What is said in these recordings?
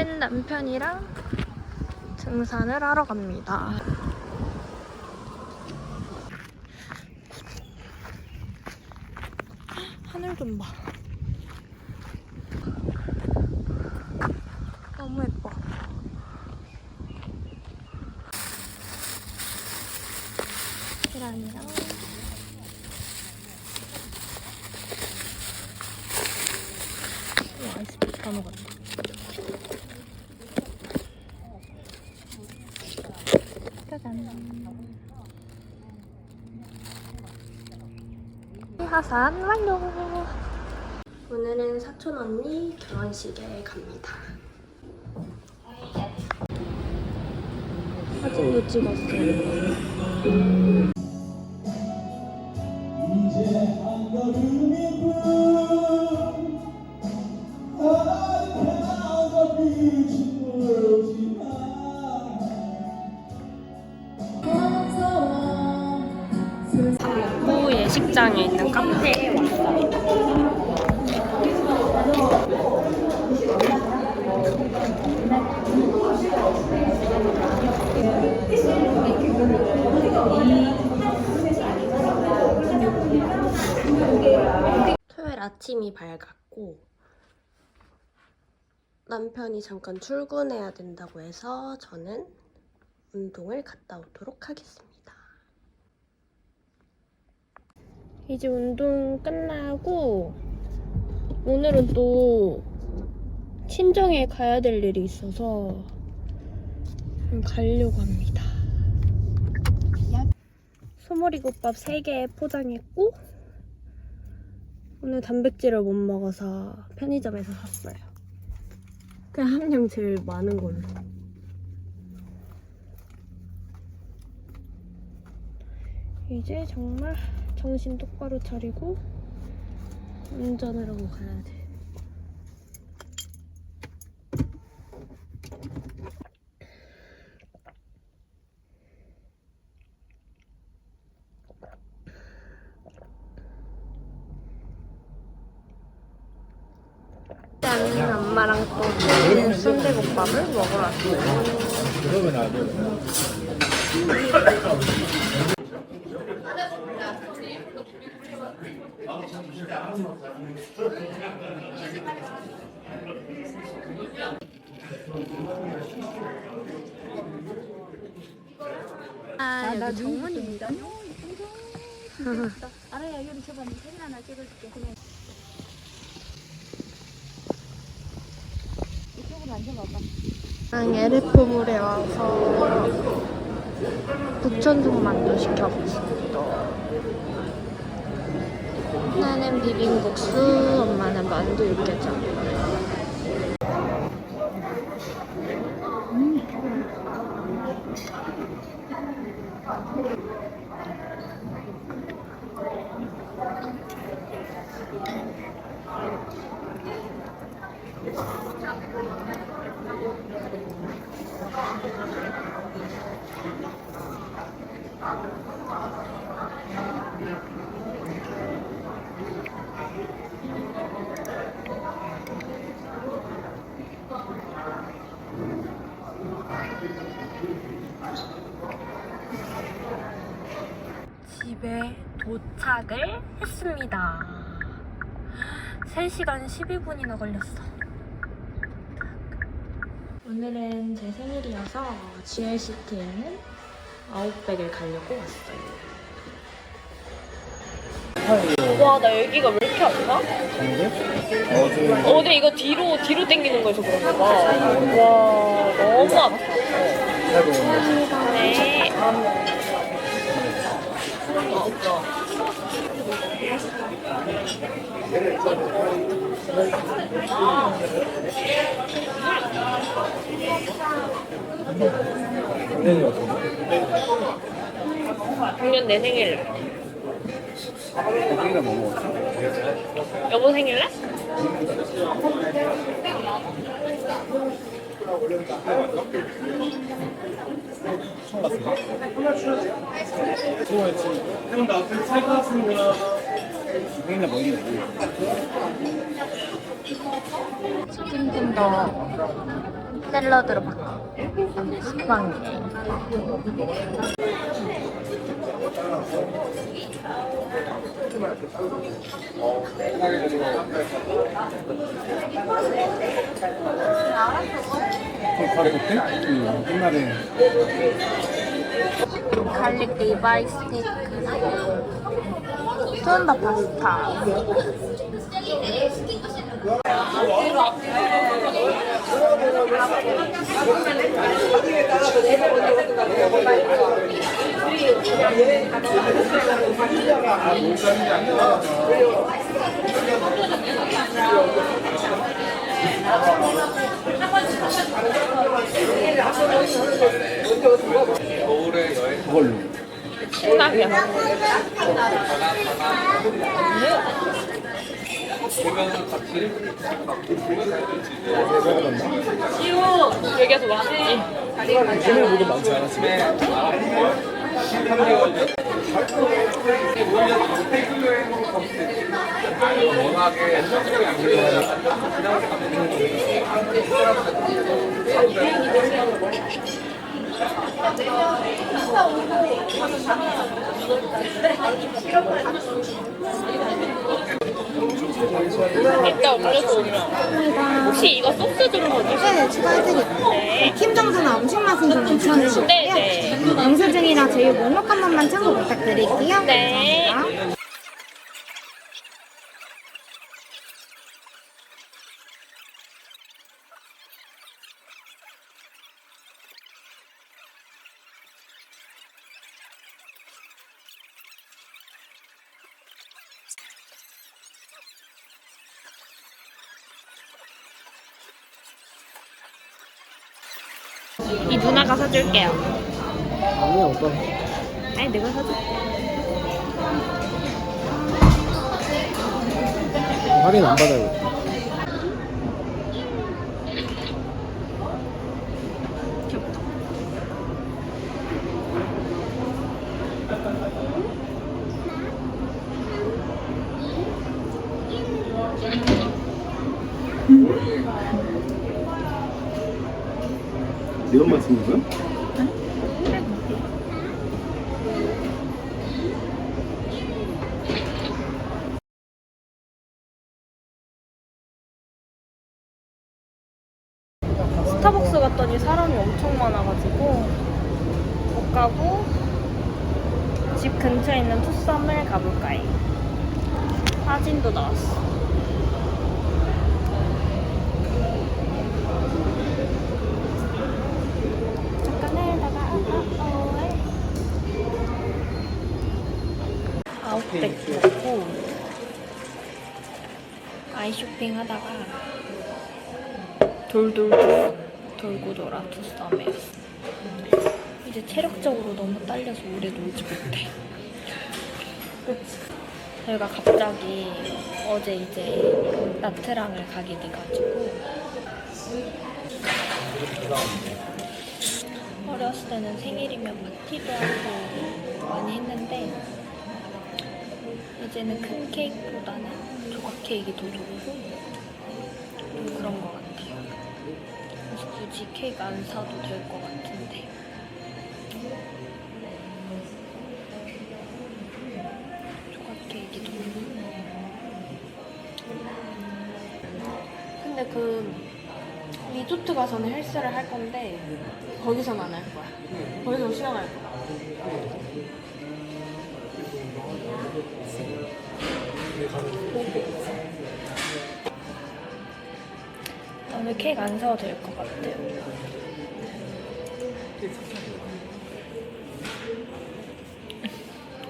오늘은 남편이랑 등산을 하러 갑니다. 하늘 좀 봐. 너무 예뻐. 계란이랑 이 아이스크림 다 먹었다. 하산 완료. 오늘은 사촌 언니 결혼식에 갑니다. 사진도 찍었어요. 부 예식장에 있는 카페에 왔어요. 토요일 아침이 밝았고 남편이 잠깐 출근해야 된다고 해서 저는 운동을 갔다 오도록 하겠습니다. 이제 운동 끝나고 오늘은 또 친정에 가야 될 일이 있어서 좀 가려고 합니다. 소머리국밥 3개 포장했고 오늘 단백질을 못 먹어서 편의점에서 샀어요. 그냥 함량 제일 많은 걸로. 이제 정말 정신 똑바로 차리고 운전을 하고 가야 돼. 짠! 엄마랑 또 좋은 순대국밥을 먹으러 왔어요. 그러면 안 돼. 아, 나 정문입니다. 알아야 요리 저번에 사진 하나 찍어줄게. 그냥 이쪽으로 앉아봐봐. LF몰에 와서 북천동 만두 시켜봤습니다. 하나는 비빔국수, 엄마는 만두 육개장. 집에 도착을 했습니다. 3시간 12분이나 걸렸어. 오늘은 제 생일이어서 GLCT에는 아웃백을 가려고 왔어요. 와, 나 여기가 왜 이렇게 아파? 어, 근데 이거 뒤로, 뒤로 당기는 거여서 그런가 봐. 와, 너무 아파. 네. 어떤데? 작년 내 생일. 여보 생일날? 처음 봤습니다. 뭐 있는지. 치킨 팬더 샐러드로 바꿔. 응, 옛날에 갈릭 리바이 스테이크. 투운더 파스타. 그걸로 신나게. 여기서 왔지. 얘네보다 많지 않아 지금? 이따 음료수 오면. 혹시 이거 소스 좀 넣어주세요. 네, 추가해드릴게요. 팀정수나 음식 맛은 좀 괜찮으시고요. 네, 네. 영수증이랑 저희 목록 한 번만 참고 부탁드릴게요. 네. 감사합니다. 이 누나가 사줄게요. 아니야 오빠 아니, 내가 사줄게. 할인 안 받아요 이런 맛 쓰는 거야? 스타벅스 갔더니 사람이 엄청 많아가지고 못 가고 집 근처에 있는 투썸을 가볼까요? 사진도 나왔어. 쇼핑 하다가 돌돌 돌고 돌아 투썸이었어. 이제 체력적으로 너무 딸려서 오래 놀지 못해. 저희가 갑자기 어제 이제 나트랑을 가게 돼가지고 어렸을 때는 생일이면 파티도 하고 많이 했는데 이제는 큰 케이크보다는 조각 케이크 더 좋고 좀 그런 것 같아요. 그래서 굳이 케이크 안 사도 될 것 같은데. 조각 케이크 도 근데 그 리조트 가서는 헬스를 할 건데 거기서는 안 할 거야. 거기서 수영할 거야. 오늘 케이크 안 사도 될 것 같아요.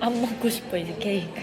안 먹고 싶어 이제 케이크.